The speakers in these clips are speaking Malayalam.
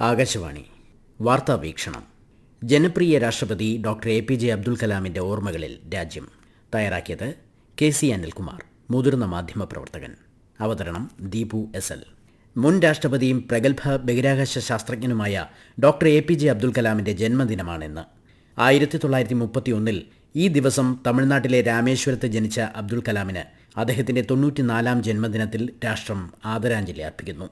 ആകാശവാണി. വാർത്താ വീക്ഷണം. ജനപ്രിയ രാഷ്ട്രപതി doctor A P J Abdul കലാമിന്റെ ഓർമ്മകളിൽ രാജ്യം. തയ്യാറാക്കിയത് കെ സി അനിൽകുമാർ മുതിർന്ന മാധ്യമപ്രവർത്തകൻ അവതരണം ദീപു എസ് എൽ. മുൻ രാഷ്ട്രപതിയും പ്രഗത്ഭ ബഹിരാകാശ ശാസ്ത്രജ്ഞനുമായ doctor A P J Abdul കലാമിന്റെ ജന്മദിനമാണെന്ന്. ആയിരത്തി തൊള്ളായിരത്തി മുപ്പത്തിയൊന്നിൽ ഈ ദിവസം തമിഴ്നാട്ടിലെ രാമേശ്വരത്ത് ജനിച്ച അബ്ദുൽ കലാമിന് അദ്ദേഹത്തിന്റെ തൊണ്ണൂറ്റിനാലാം ജന്മദിനത്തിൽ രാഷ്ട്രം ആദരാഞ്ജലി അർപ്പിക്കുന്നു.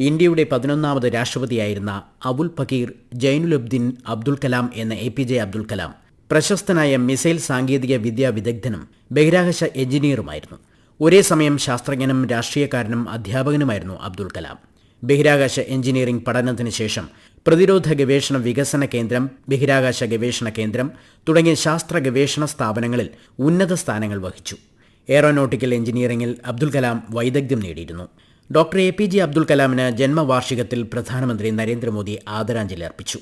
ഇന്ത്യയുടെ പതിനൊന്നാമത് രാഷ്ട്രപതിയായിരുന്ന അബുൽ ഫക്കീർ ജൈനുലബ്ദീൻ അബ്ദുൽ കലാം എന്ന A P J Abdul Kalam പ്രശസ്തനായ മിസൈൽ സാങ്കേതിക വിദ്യാ വിദഗ്ധനും ബഹിരാകാശ എഞ്ചിനീയറുമായിരുന്നു. ഒരേ സമയം ശാസ്ത്രജ്ഞനും രാഷ്ട്രീയക്കാരനും അധ്യാപകനുമായിരുന്നു അബ്ദുൽ കലാം. ബഹിരാകാശ എഞ്ചിനീയറിംഗ് പഠനത്തിന് ശേഷം പ്രതിരോധ ഗവേഷണ വികസന കേന്ദ്രം ബഹിരാകാശ ഗവേഷണ കേന്ദ്രം തുടങ്ങിയ ശാസ്ത്ര ഗവേഷണ സ്ഥാപനങ്ങളിൽ ഉന്നത സ്ഥാനങ്ങൾ വഹിച്ചു. എയറോനോട്ടിക്കൽ എഞ്ചിനീയറിംഗിൽ അബ്ദുൽ കലാം വൈദഗ്ധ്യം നേടിയിരുന്നു. Doctor A P J Abdul കലാമിന് ജന്മവാർഷികത്തിൽ പ്രധാനമന്ത്രി നരേന്ദ്രമോദി ആദരാഞ്ജലി അർപ്പിച്ചു.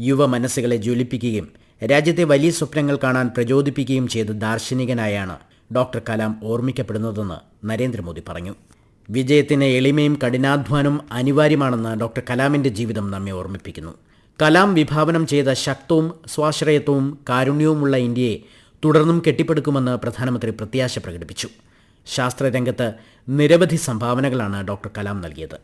യുവ മനസ്സുകളെ ജ്വലിപ്പിക്കുകയും രാജ്യത്തെ വലിയ സ്വപ്നങ്ങൾ കാണാൻ പ്രചോദിപ്പിക്കുകയും ചെയ്ത ദാർശനികനായാണ് ഡോക്ടർ കലാം ഓർമ്മിക്കപ്പെടുന്നതെന്ന് നരേന്ദ്രമോദി പറഞ്ഞു. വിജയത്തിന് എളിമയും കഠിനാധ്വാനവും അനിവാര്യമാണെന്ന് ഡോക്ടർ കലാമിന്റെ ജീവിതം നമ്മെ ഓർമ്മിപ്പിക്കുന്നു. കലാം വിഭാവനം ചെയ്ത ശക്തവും സ്വാശ്രയത്വവും കാരുണ്യവുമുള്ള ഇന്ത്യയെ തുടർന്നും കെട്ടിപ്പടുക്കുമെന്ന് പ്രധാനമന്ത്രി പ്രത്യാശ പ്രകടിപ്പിച്ചു. ശാസ്ത്രരംഗത്ത് നിരവധി സംഭാവനകളാണ് ഡോക്ടർ കലാം നൽകിയത്.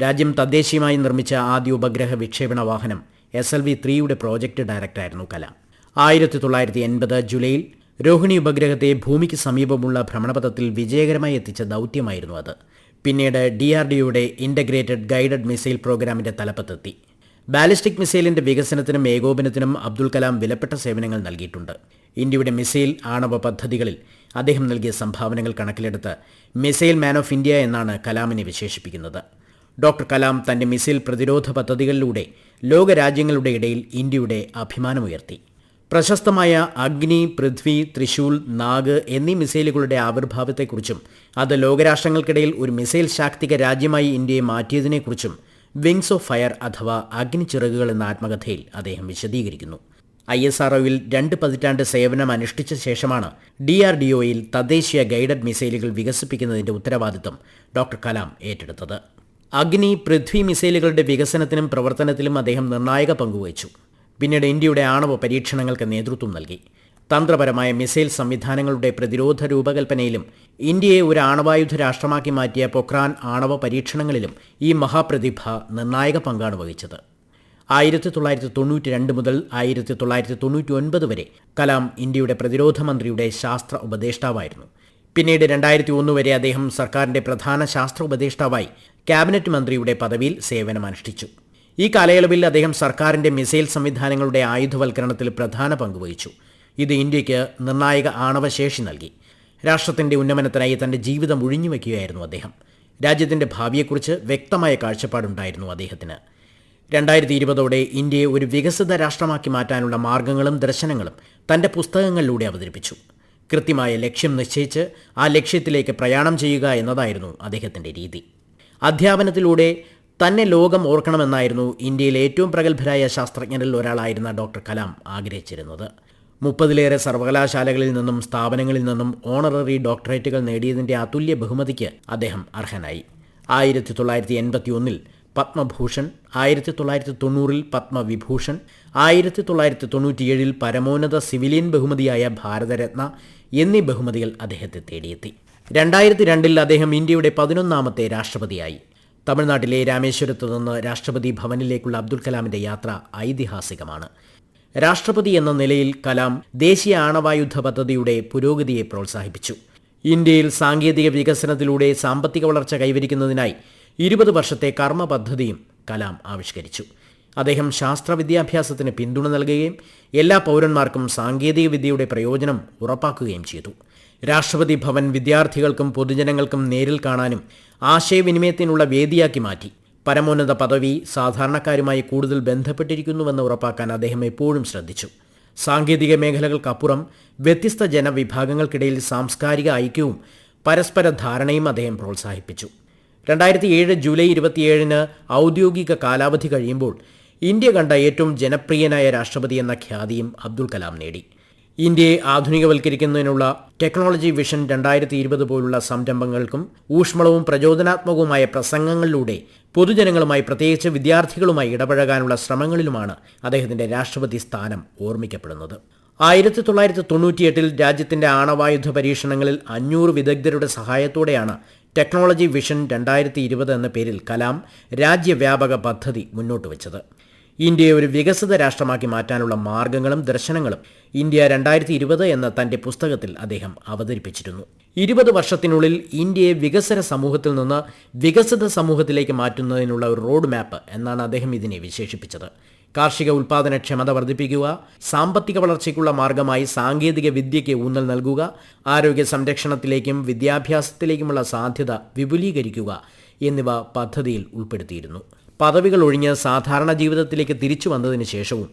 രാജ്യം തദ്ദേശീയമായി നിർമ്മിച്ച ആദ്യ ഉപഗ്രഹ വിക്ഷേപണ വാഹനം എസ് എൽ വി ത്രീയുടെ പ്രോജക്ട് ഡയറക്ടറായിരുന്നു കലാം. ആയിരത്തി തൊള്ളായിരത്തി എൺപത് ജൂലൈയിൽ രോഹിണി ഉപഗ്രഹത്തെ ഭൂമിക്ക് സമീപമുള്ള ഭ്രമണപഥത്തിൽ വിജയകരമായി എത്തിച്ച ദൗത്യമായിരുന്നു അത്. പിന്നീട് ഡി ആർ ഡിയുടെ ഇന്റഗ്രേറ്റഡ് ഗൈഡഡ് മിസൈൽ പ്രോഗ്രാമിന്റെ തലപ്പത്തെത്തി. ബാലിസ്റ്റിക് മിസൈലിന്റെ വികസനത്തിനും ഏകോപനത്തിനും അബ്ദുൽ കലാം വിലപ്പെട്ട സേവനങ്ങൾ നൽകിയിട്ടുണ്ട്. ഇന്ത്യയുടെ മിസൈൽ ആണവ പദ്ധതികളിൽ അദ്ദേഹം നൽകിയ സംഭാവനകൾ കണക്കിലെടുത്ത് മിസൈൽ മാൻ ഓഫ് ഇന്ത്യ എന്നാണ് കലാമിനെ വിശേഷിപ്പിക്കുന്നത്. ഡോക്ടർ കലാം തന്റെ മിസൈൽ പ്രതിരോധ പദ്ധതികളിലൂടെ ലോകരാജ്യങ്ങളുടെ ഇടയിൽ ഇന്ത്യയുടെ അഭിമാനമുയർത്തി. പ്രശസ്തമായ അഗ്നി പൃഥ്വി ത്രിശൂൽ നാഗ് എന്നീ മിസൈലുകളുടെ ആവിർഭാവത്തെക്കുറിച്ചും അത് ലോകരാഷ്ട്രങ്ങൾക്കിടയിൽ ഒരു മിസൈൽ ശാക്തിക രാജ്യമായി ഇന്ത്യയെ മാറ്റിയതിനെക്കുറിച്ചും വിങ്സ് ഓഫ് ഫയർ അഥവാ അഗ്നിച്ചിറകുകൾ എന്ന ആത്മകഥയിൽ അദ്ദേഹം വിശദീകരിക്കുന്നു. ഐ എസ് ആർ രണ്ട് പതിറ്റാണ്ട് സേവനം അനുഷ്ഠിച്ച ശേഷമാണ് ഡി ആർ ഡി ഒയിൽ തദ്ദേശീയ ഗൈഡഡ് മിസൈലുകൾ വികസിപ്പിക്കുന്നതിന്റെ ഉത്തരവാദിത്തം ഡോക്ടർ കലാം ഏറ്റെടുത്തത്. അഗ്നി പൃഥ്വി മിസൈലുകളുടെ വികസനത്തിനും പ്രവർത്തനത്തിലും അദ്ദേഹം നിർണായക പങ്കുവഹിച്ചു. പിന്നീട് ഇന്ത്യയുടെ ആണവ പരീക്ഷണങ്ങൾക്ക് നേതൃത്വം നൽകി. തന്ത്രപരമായ മിസൈൽ സംവിധാനങ്ങളുടെ പ്രതിരോധ രൂപകൽപ്പനയിലും ഇന്ത്യയെ ഒരു ആണവായുധ രാഷ്ട്രമാക്കി മാറ്റിയ പൊക്രാൻ ആണവ പരീക്ഷണങ്ങളിലും ഈ മഹാപ്രതിഭ നിർണായക പങ്കാണ് വഹിച്ചത്. ആയിരത്തി തൊള്ളായിരത്തി തൊണ്ണൂറ്റി രണ്ട് മുതൽ ആയിരത്തി തൊള്ളായിരത്തി തൊണ്ണൂറ്റി ഒൻപത് വരെ കലാം ഇന്ത്യയുടെ പ്രതിരോധ മന്ത്രിയുടെ ശാസ്ത്ര ഉപദേഷ്ടാവായിരുന്നു. പിന്നീട് രണ്ടായിരത്തി ഒന്ന് വരെ അദ്ദേഹം സർക്കാരിന്റെ പ്രധാന ശാസ്ത്ര ഉപദേഷ്ടാവായി ക്യാബിനറ്റ് മന്ത്രിയുടെ പദവിയിൽ സേവനമനുഷ്ഠിച്ചു. ഈ കാലയളവിൽ അദ്ദേഹം സർക്കാരിന്റെ മിസൈൽ സംവിധാനങ്ങളുടെ ആയുധവൽക്കരണത്തിൽ പ്രധാന പങ്കുവഹിച്ചു ഇത് ഇന്ത്യയ്ക്ക് നിർണായക ആണവശേഷി നൽകി. രാഷ്ട്രത്തിന്റെ ഉന്നമനത്തിനായി തന്റെ ജീവിതം ഒഴിഞ്ഞുവെക്കുകയായിരുന്നു അദ്ദേഹം. രാജ്യത്തിന്റെ ഭാവിയെക്കുറിച്ച് വ്യക്തമായ കാഴ്ചപ്പാടുണ്ടായിരുന്നു അദ്ദേഹത്തിന്. രണ്ടായിരത്തി ഇരുപതോടെ ഇന്ത്യയെ ഒരു വികസിത രാഷ്ട്രമാക്കി മാറ്റാനുള്ള മാർഗങ്ങളും ദർശനങ്ങളും തന്റെ പുസ്തകങ്ങളിലൂടെ അവതരിപ്പിച്ചു. കൃത്യമായ ലക്ഷ്യം നിശ്ചയിച്ച് ആ ലക്ഷ്യത്തിലേക്ക് പ്രയാണം ചെയ്യുക എന്നതായിരുന്നു അദ്ദേഹത്തിന്റെ രീതി. അധ്യാപനത്തിലൂടെ തന്നെ ലോകം ഓർക്കണമെന്നായിരുന്നു ഇന്ത്യയിലെ ഏറ്റവും പ്രഗത്ഭരായ ശാസ്ത്രജ്ഞരിൽ ഒരാളായിരുന്ന ഡോക്ടർ കലാം ആഗ്രഹിച്ചിരുന്നത്. മുപ്പതിലേറെ സർവകലാശാലകളിൽ നിന്നും സ്ഥാപനങ്ങളിൽ നിന്നും ഓണററി ഡോക്ടറേറ്റുകൾ നേടിയതിന്റെ അതുല്യ ബഹുമതിക്ക് അദ്ദേഹം അർഹനായി. ആയിരത്തി തൊള്ളായിരത്തി എൺപത്തി ഒന്നിൽ പത്മഭൂഷൺ ആയിരത്തി തൊള്ളായിരത്തി തൊണ്ണൂറിൽ പത്മവിഭൂഷൺ ആയിരത്തി തൊള്ളായിരത്തി തൊണ്ണൂറ്റിയേഴിൽ പരമോന്നത സിവിലിയൻ ബഹുമതിയായ ഭാരതരത്ന എന്നീ ബഹുമതികൾ അദ്ദേഹത്തെ തേടിയെത്തി. രണ്ടായിരത്തി രണ്ടിൽ അദ്ദേഹം ഇന്ത്യയുടെ പതിനൊന്നാമത്തെ രാഷ്ട്രപതിയായി. തമിഴ്നാട്ടിലെ രാമേശ്വരത്ത് നിന്ന് രാഷ്ട്രപതി ഭവനിലേക്കുള്ള അബ്ദുൽ കലാമിന്റെ യാത്ര ഐതിഹാസികമാണ്. രാഷ്ട്രപതി എന്ന നിലയിൽ കലാം ദേശീയ ആണവായുധ പദ്ധതിയുടെ പുരോഗതിയെ പ്രോത്സാഹിപ്പിച്ചു. ഇന്ത്യയിൽ സാങ്കേതിക വികസനത്തിലൂടെ സാമ്പത്തിക വളർച്ച കൈവരിക്കുന്നതിനായി ഇരുപത് വർഷത്തെ കർമ്മ പദ്ധതിയും കലാം ആവിഷ്കരിച്ചു. അദ്ദേഹം ശാസ്ത്ര വിദ്യാഭ്യാസത്തിന് പിന്തുണ നൽകുകയും എല്ലാ പൗരന്മാർക്കും സാങ്കേതിക വിദ്യയുടെ പ്രയോജനം ഉറപ്പാക്കുകയും ചെയ്തു. രാഷ്ട്രപതി ഭവൻ വിദ്യാർത്ഥികൾക്കും പൊതുജനങ്ങൾക്കും നേരിൽ കാണാനും ആശയവിനിമയത്തിനുള്ള വേദിയാക്കി മാറ്റി. പരമോന്നത പദവി സാധാരണക്കാരുമായി കൂടുതൽ ബന്ധപ്പെട്ടിരിക്കുന്നുവെന്ന് ഉറപ്പാക്കാൻ അദ്ദേഹം എപ്പോഴും ശ്രദ്ധിച്ചു. സാങ്കേതിക മേഖലകൾക്കപ്പുറം വ്യത്യസ്ത ജനവിഭാഗങ്ങൾക്കിടയിൽ സാംസ്കാരിക ഐക്യവും പരസ്പര ധാരണയും അദ്ദേഹം പ്രോത്സാഹിപ്പിച്ചു. രണ്ടായിരത്തി ഏഴ് ജൂലൈ ഇരുപത്തിയേഴിന് ഔദ്യോഗിക കാലാവധി കഴിയുമ്പോൾ ഇന്ത്യ കണ്ട ഏറ്റവും ജനപ്രിയനായ രാഷ്ട്രപതി എന്ന ഖ്യാതിയും അബ്ദുൾ കലാം നേടി. ഇന്ത്യയെ ആധുനികവൽക്കരിക്കുന്നതിനുള്ള ടെക്നോളജി വിഷൻ രണ്ടായിരത്തി ഇരുപത് പോലുള്ള സംരംഭങ്ങൾക്കും ഊഷ്മളവും പ്രചോദനാത്മകവുമായ പ്രസംഗങ്ങളിലൂടെ പൊതുജനങ്ങളുമായി പ്രത്യേകിച്ച് വിദ്യാർത്ഥികളുമായി ഇടപഴകാനുള്ള ശ്രമങ്ങളിലുമാണ് അദ്ദേഹത്തിന്റെ രാഷ്ട്രപതി സ്ഥാനം ഓർമ്മിക്കപ്പെടുന്നത്. ആയിരത്തി തൊള്ളായിരത്തി തൊണ്ണൂറ്റിയെട്ടിൽ രാജ്യത്തിന്റെ ആണവായുധ പരീക്ഷണങ്ങളിൽ അഞ്ഞൂറ് വിദഗ്ധരുടെ സഹായത്തോടെയാണ് ടെക്നോളജി വിഷൻ രണ്ടായിരത്തി ഇരുപത് എന്ന പേരിൽ കലാം രാജ്യവ്യാപക പദ്ധതി മുന്നോട്ട് വച്ചത്. ഇന്ത്യയെ ഒരു വികസിത രാഷ്ട്രമാക്കി മാറ്റാനുള്ള മാർഗങ്ങളും ദർശനങ്ങളും ഇന്ത്യ രണ്ടായിരത്തി ഇരുപത് എന്ന തന്റെ പുസ്തകത്തിൽ അദ്ദേഹം അവതരിപ്പിച്ചിരുന്നു. ഇരുപത് വർഷത്തിനുള്ളിൽ ഇന്ത്യയെ വികസന സമൂഹത്തിൽ നിന്ന് വികസിത സമൂഹത്തിലേക്ക് മാറ്റുന്നതിനുള്ള ഒരു റോഡ് മാപ്പ് എന്നാണ് അദ്ദേഹം ഇതിനെ വിശേഷിപ്പിച്ചത്. കാർഷിക ഉൽപാദനക്ഷമത വർദ്ധിപ്പിക്കുക സാമ്പത്തിക വളർച്ചയ്ക്കുള്ള മാർഗമായി സാങ്കേതിക വിദ്യയ്ക്ക് ഊന്നൽ നൽകുക ആരോഗ്യ സംരക്ഷണത്തിലേക്കും വിദ്യാഭ്യാസത്തിലേക്കുമുള്ള സാധ്യത വിപുലീകരിക്കുക എന്നിവ പദ്ധതിയിൽ ഉൾപ്പെടുത്തിയിരുന്നു. പദവികൾ ഒഴിഞ്ഞ് സാധാരണ ജീവിതത്തിലേക്ക് തിരിച്ചു വന്നതിന് ശേഷവും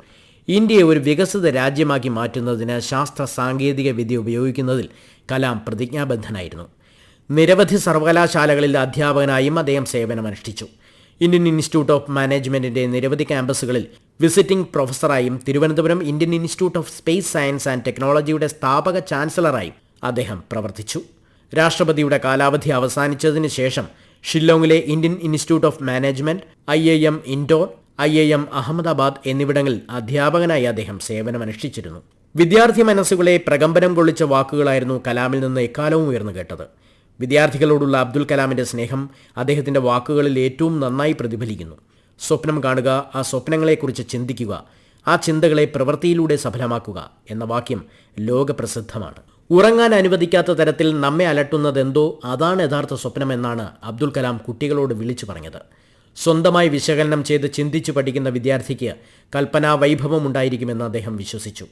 ഇന്ത്യയെ ഒരു വികസിത രാജ്യമാക്കി മാറ്റുന്നതിന് ശാസ്ത്ര സാങ്കേതിക വിദ്യ ഉപയോഗിക്കുന്നതിൽ കലാം പ്രതിജ്ഞാബദ്ധനായിരുന്നു. നിരവധി സർവകലാശാലകളിൽ അധ്യാപകനായും അദ്ദേഹം സേവനമനുഷ്ഠിച്ചു. ഇന്ത്യൻ ഇൻസ്റ്റിറ്റ്യൂട്ട് ഓഫ് മാനേജ്മെന്റിന്റെ നിരവധി ക്യാമ്പസുകളിൽ visiting പ്രൊഫസറായും Thiruvananthapuram Indian institute of space science and ടെക്നോളജിയുടെ സ്ഥാപക ചാൻസലറായും അദ്ദേഹം പ്രവർത്തിച്ചു. രാഷ്ട്രപതിയുടെ കാലാവധി അവസാനിച്ചതിന് ശേഷം ഷില്ലോങ്ങിലെ Indian institute of management I I M Indore I I M Ahmedabad എന്നിവിടങ്ങളിൽ അധ്യാപകനായി അദ്ദേഹം സേവനമനുഷ്ഠിച്ചിരുന്നു. വിദ്യാർത്ഥി മനസ്സുകളെ പ്രകമ്പനം കൊള്ളിച്ച വാക്കുകളായിരുന്നു കലാമിൽ നിന്ന് എക്കാലവും ഉയർന്നു കേട്ടത്. വിദ്യാർത്ഥികളോടുള്ള അബ്ദുൽ കലാമിന്റെ സ്നേഹം അദ്ദേഹത്തിന്റെ വാക്കുകളിൽ ഏറ്റവും നന്നായി പ്രതിഫലിക്കുന്നു. സ്വപ്നം കാണുക ആ സ്വപ്നങ്ങളെക്കുറിച്ച് ചിന്തിക്കുക ആ ചിന്തകളെ പ്രവൃത്തിയിലൂടെ സഫലമാക്കുക എന്ന വാക്യം ലോകപ്രസിദ്ധമാണ്. ഉറങ്ങാൻ അനുവദിക്കാത്ത തരത്തിൽ നമ്മെ അലട്ടുന്നതെന്തോ അതാണ് യഥാർത്ഥ സ്വപ്നമെന്നാണ് അബ്ദുൽ കലാം കുട്ടികളോട് വിളിച്ചു പറഞ്ഞത്. സ്വന്തമായി വിശകലനം ചെയ്ത് ചിന്തിച്ചു പഠിക്കുന്ന വിദ്യാർത്ഥിക്ക് കൽപ്പനാ വൈഭവം ഉണ്ടായിരിക്കുമെന്ന് അദ്ദേഹം വിശ്വസിച്ചു.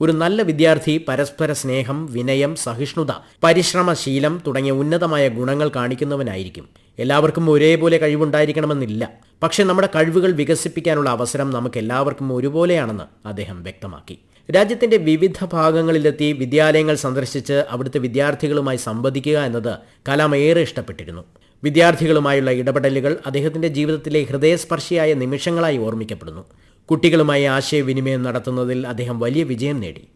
ഒരു നല്ല വിദ്യാർത്ഥി പരസ്പര സ്നേഹം വിനയം സഹിഷ്ണുത പരിശ്രമശീലം തുടങ്ങിയ ഉന്നതമായ ഗുണങ്ങൾ കാണിക്കുന്നവനായിരിക്കും. എല്ലാവർക്കും ഒരേപോലെ കഴിവുണ്ടായിരിക്കണമെന്നില്ല. പക്ഷേ നമ്മുടെ കഴിവുകൾ വികസിപ്പിക്കാനുള്ള അവസരം നമുക്ക് എല്ലാവർക്കും ഒരുപോലെയാണെന്ന് അദ്ദേഹം വ്യക്തമാക്കി. രാജ്യത്തിന്റെ വിവിധ ഭാഗങ്ങളിലെത്തി വിദ്യാലയങ്ങൾ സന്ദർശിച്ച് അവിടുത്തെ വിദ്യാർത്ഥികളുമായി സംവദിക്കുക എന്നത് കലാം ഏറെ ഇഷ്ടപ്പെട്ടിരുന്നു. വിദ്യാർത്ഥികളുമായുള്ള ഇടപെടലുകൾ അദ്ദേഹത്തിന്റെ ജീവിതത്തിലെ ഹൃദയസ്പർശിയായ നിമിഷങ്ങളായി ഓർമ്മിക്കപ്പെടുന്നു. കുട്ടികളുമായി ആശയവിനിമയം നടത്തുന്നതിൽ അദ്ദേഹം വലിയ വിജയം നേടി.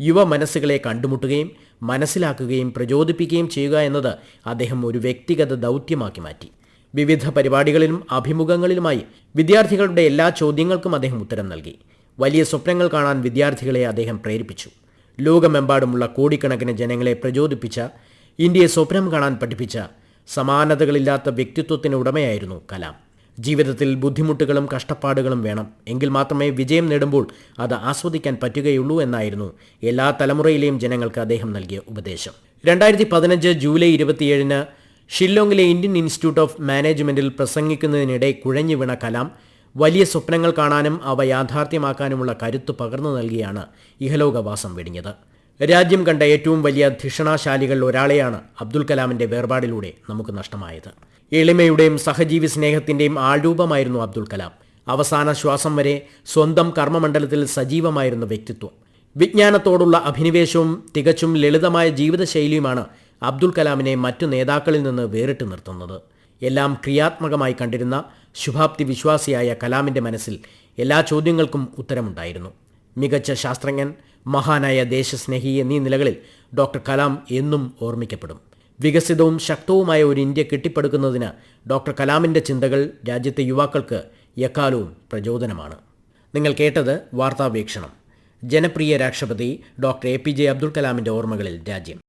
യുവ മനസ്സുകളെ കണ്ടുമുട്ടുകയും മനസ്സിലാക്കുകയും പ്രചോദിപ്പിക്കുകയും ചെയ്യുക എന്നത് അദ്ദേഹം ഒരു വ്യക്തിഗത ദൗത്യമാക്കി മാറ്റി. വിവിധ പരിപാടികളിലും അഭിമുഖങ്ങളിലുമായി വിദ്യാർത്ഥികളുടെ എല്ലാ ചോദ്യങ്ങൾക്കും അദ്ദേഹം ഉത്തരം നൽകി. വലിയ സ്വപ്നങ്ങൾ കാണാൻ വിദ്യാർത്ഥികളെ അദ്ദേഹം പ്രേരിപ്പിച്ചു. ലോകമെമ്പാടുമുള്ള കോടിക്കണക്കിന് ജനങ്ങളെ പ്രചോദിപ്പിച്ച ഇന്ത്യയെ സ്വപ്നം കാണാൻ പഠിപ്പിച്ച സമാനതകളില്ലാത്ത വ്യക്തിത്വത്തിന് ഉടമയായിരുന്നു കലാം. ജീവിതത്തിൽ ബുദ്ധിമുട്ടുകളും കഷ്ടപ്പാടുകളും വേണം. എങ്കിൽ മാത്രമേ വിജയം നേടുമ്പോൾ അത് ആസ്വദിക്കാൻ പറ്റുകയുള്ളൂ എന്നായിരുന്നു എല്ലാ തലമുറയിലെയും ജനങ്ങൾക്ക് അദ്ദേഹം നൽകിയ ഉപദേശം. രണ്ടായിരത്തി പതിനഞ്ച് ജൂലൈ ഇരുപത്തിയേഴിന് ഷില്ലോങ്ങിലെ ഇന്ത്യൻ ഇൻസ്റ്റിറ്റ്യൂട്ട് ഓഫ് മാനേജ്മെന്റിൽ പ്രസംഗിക്കുന്നതിനിടെ കുഴഞ്ഞു വീണ കലാം വലിയ സ്വപ്നങ്ങൾ കാണാനും അവ യാഥാർത്ഥ്യമാക്കാനുമുള്ള കരുത്തു പകർന്നു നൽകിയാണ് ഇഹലോകവാസം വെടിഞ്ഞത്. രാജ്യം കണ്ട ഏറ്റവും വലിയ ധിഷണാശാലികളിൽ ഒരാളെയാണ് അബ്ദുൽ കലാമിന്റെ വേർപാടിലൂടെ നമുക്ക് നഷ്ടമായത്. എളിമയുടെയും സഹജീവി സ്നേഹത്തിന്റെയും ആൾരൂപമായിരുന്നു അബ്ദുൽ കലാം. അവസാന ശ്വാസം വരെ സ്വന്തം കർമ്മമണ്ഡലത്തിൽ സജീവമായിരുന്ന വ്യക്തിത്വം. വിജ്ഞാനത്തോടുള്ള അഭിനിവേശവും തികച്ചും ലളിതമായ ജീവിതശൈലിയുമാണ് അബ്ദുൽ കലാമിനെ മറ്റു നേതാക്കളിൽ നിന്ന് വേറിട്ട് നിർത്തുന്നത്. എല്ലാം ക്രിയാത്മകമായി കണ്ടിരുന്ന ശുഭാപ്തി വിശ്വാസിയായ കലാമിന്റെ മനസ്സിൽ എല്ലാ ചോദ്യങ്ങൾക്കും ഉത്തരമുണ്ടായിരുന്നു. മികച്ച ശാസ്ത്രജ്ഞൻ മഹാനായ ദേശസ്നേഹി എന്നീ നിലകളിൽ ഡോക്ടർ കലാം എന്നും ഓർമ്മിക്കപ്പെടും. വികസിതവും ശക്തവുമായ ഒരു ഇന്ത്യ കെട്ടിപ്പടുക്കുന്നതിന് ഡോക്ടർ കലാമിന്റെ ചിന്തകൾ രാജ്യത്തെ യുവാക്കൾക്ക് എക്കാലവും പ്രചോദനമാണ്. നിങ്ങൾ കേട്ടത് വാർത്താവീക്ഷണം ജനപ്രിയ രാഷ്ട്രപതി doctor A P J Abdul കലാമിന്റെ ഓർമ്മകളിൽ രാജ്യം.